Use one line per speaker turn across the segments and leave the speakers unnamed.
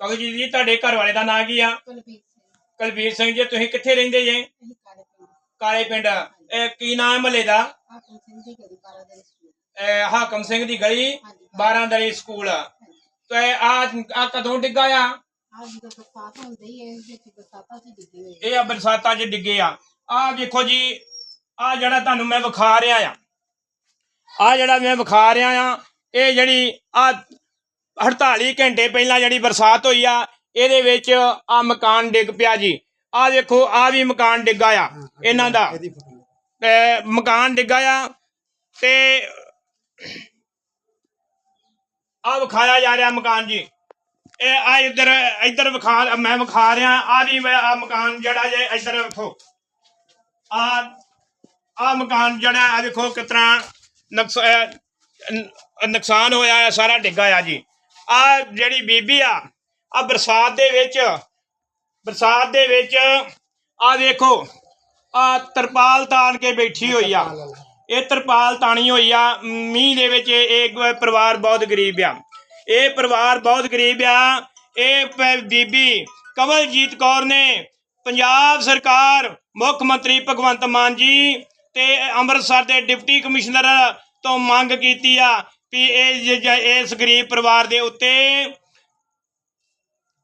ਕਵਲਜੀਤ ਜੀ ਤੁਹਾਡੇ ਘਰ ਵਾਲੇ ਦਾ ਨਾਂ ਕੀ ਆ?
ਕੁਲਬੀਰ ਸਿੰਘ।
ਜੀ ਤੁਸੀਂ ਕਿੱਥੇ ਰਹਿੰਦੇ ਜੇ?
ਅਸੀਂ ਕਾਲੇ ਪਿੰਡ।
ਕਾਲੇ ਪਿੰਡ। ਇਹ ਕੀ ਨਾਮ ਹੈ ਮਹੱਲੇ ਦਾ?
ਹਾਕਮ ਸਿੰਘ ਦੀ ਗਲੀ ਬਾਰਾ ਦੇ ਸਕੂਲ।
ਇਹ ਹਾਕਮ ਸਿੰਘ ਦੀ ਗਲੀ
ਹਾਂਜੀ
12 ਦਰੀ ਸਕੂਲ। ਤੇ ਆ ਆ ਕਦੋਂ ਡਿੱਗਾ ਆ?
ਆ ਜਦੋਂ ਬਰਸਾਤ ਹੁੰਦੀ ਹੈ ਇਹਦੇ ਵਿੱਚ ਬਰਸਾਤਾਂ 'ਚ ਡਿੱਗੇ ਹੋਏ
ਇਹ ਆ ਬਰਸਾਤਾਂ 'ਚ ਡਿੱਗੇ ਆ। ਆ ਦੇਖੋ ਜੀ ਆ ਜਿਹੜਾ ਤੁਹਾਨੂੰ ਮੈਂ ਵਿਖਾ ਰਿਹਾ ਆ ਆ ਜਿਹੜਾ ਮੈਂ ਵਿਖਾ ਰਿਹਾ ਆ ਇਹ ਜਿਹੜੀ ਆ 48 ਘੰਟੇ ਪਹਿਲਾਂ ਜਿਹੜੀ ਬਰਸਾਤ ਹੋਈ ਆ ਇਹਦੇ ਵਿੱਚ ਆ ਮਕਾਨ ਡਿੱਗ ਪਿਆ ਜੀ। ਆ ਦੇਖੋ ਆ ਵੀ ਮਕਾਨ ਡਿੱਗਾ ਆ ਇਹਨਾਂ ਦਾ। ਮਕਾਨ ਡਿੱਗਾ ਆ ਤੇ ਆ ਵਿਖਾਇਆ ਜਾ ਰਿਹਾ ਮਕਾਨ ਜੀ। ਇਹ ਆ ਇੱਧਰ ਇੱਧਰ ਵਿਖਾ ਮੈਂ ਵਿਖਾ ਰਿਹਾ ਆ ਵੀ ਮੈਂ ਆ ਮਕਾਨ ਜਿਹੜਾ ਜੇ ਇੱਧਰ ਵੇਖੋ। ਆ ਆ ਮਕਾਨ ਜਿਹੜਾ ਆ ਵੇਖੋ ਕਿਸ ਤਰ੍ਹਾਂ ਨੁਕਸ ਅਹ ਨ- ਨੁਕਸਾਨ ਹੋਇਆ ਸਾਰਾ ਡਿੱਗਾ ਆ ਜੀ। ਆ ਜਿਹੜੀ ਬੀਬੀ ਆ ਆ ਬਰਸਾਤ ਦੇ ਵਿੱਚ, ਬਰਸਾਤ ਦੇ ਵਿੱਚ, ਆ ਦੇਖੋ, ਆ ਤਰਪਾਲ ਤਾਣ ਕੇ ਬੈਠੀ ਹੋਈ ਆ। ਇਹ ਤਰਪਾਲ ਤਾਣੀ ਹੋਈ ਆ। ਮੀਂਹ ਦੇ ਵਿੱਚ ਇਹ ਪਰਿਵਾਰ ਬਹੁਤ ਗਰੀਬ ਆ। ਇਹ ਪਰਿਵਾਰ ਬਹੁਤ ਗਰੀਬ ਆ। ਇਹ ਪ- ਬੀਬੀ ਕਵਲਜੀਤ ਕੌਰ ਨੇ ਪੰਜਾਬ ਸਰਕਾਰ, ਮੁੱਖ ਮੰਤਰੀ ਭਗਵੰਤ ਮਾਨ ਜੀ ਤੇ ਅੰਮ੍ਰਿਤਸਰ ਦੇ ਡਿਪਟੀ ਕਮਿਸ਼ਨਰ ਤੋਂ ਮੰਗ ਕੀਤੀ ਆ ਵੀ ਇਹ ਇਸ ਗਰੀਬ ਪਰਿਵਾਰ ਦੇ ਉੱਤੇ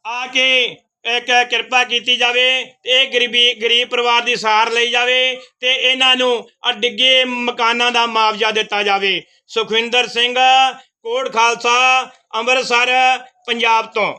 ਆ ਕੇ ਇੱਕ ਕਿਰਪਾ ਕੀਤੀ ਜਾਵੇ, ਇਹ ਗਰੀਬੀ, ਗਰੀਬ ਪਰਿਵਾਰ ਦੀ ਸਾਰ ਲਈ ਜਾਵੇ ਤੇ ਇਹਨਾਂ ਨੂੰ ਡਿੱਗੇ ਮਕਾਨਾਂ ਦਾ ਮੁਆਵਜ਼ਾ ਦਿੱਤਾ ਜਾਵੇ। ਸੁਖਵਿੰਦਰ ਸਿੰਘ, ਕੋਟ ਖਾਲਸਾ, ਅੰਮ੍ਰਿਤਸਰ, ਪੰਜਾਬ ਤੋਂ।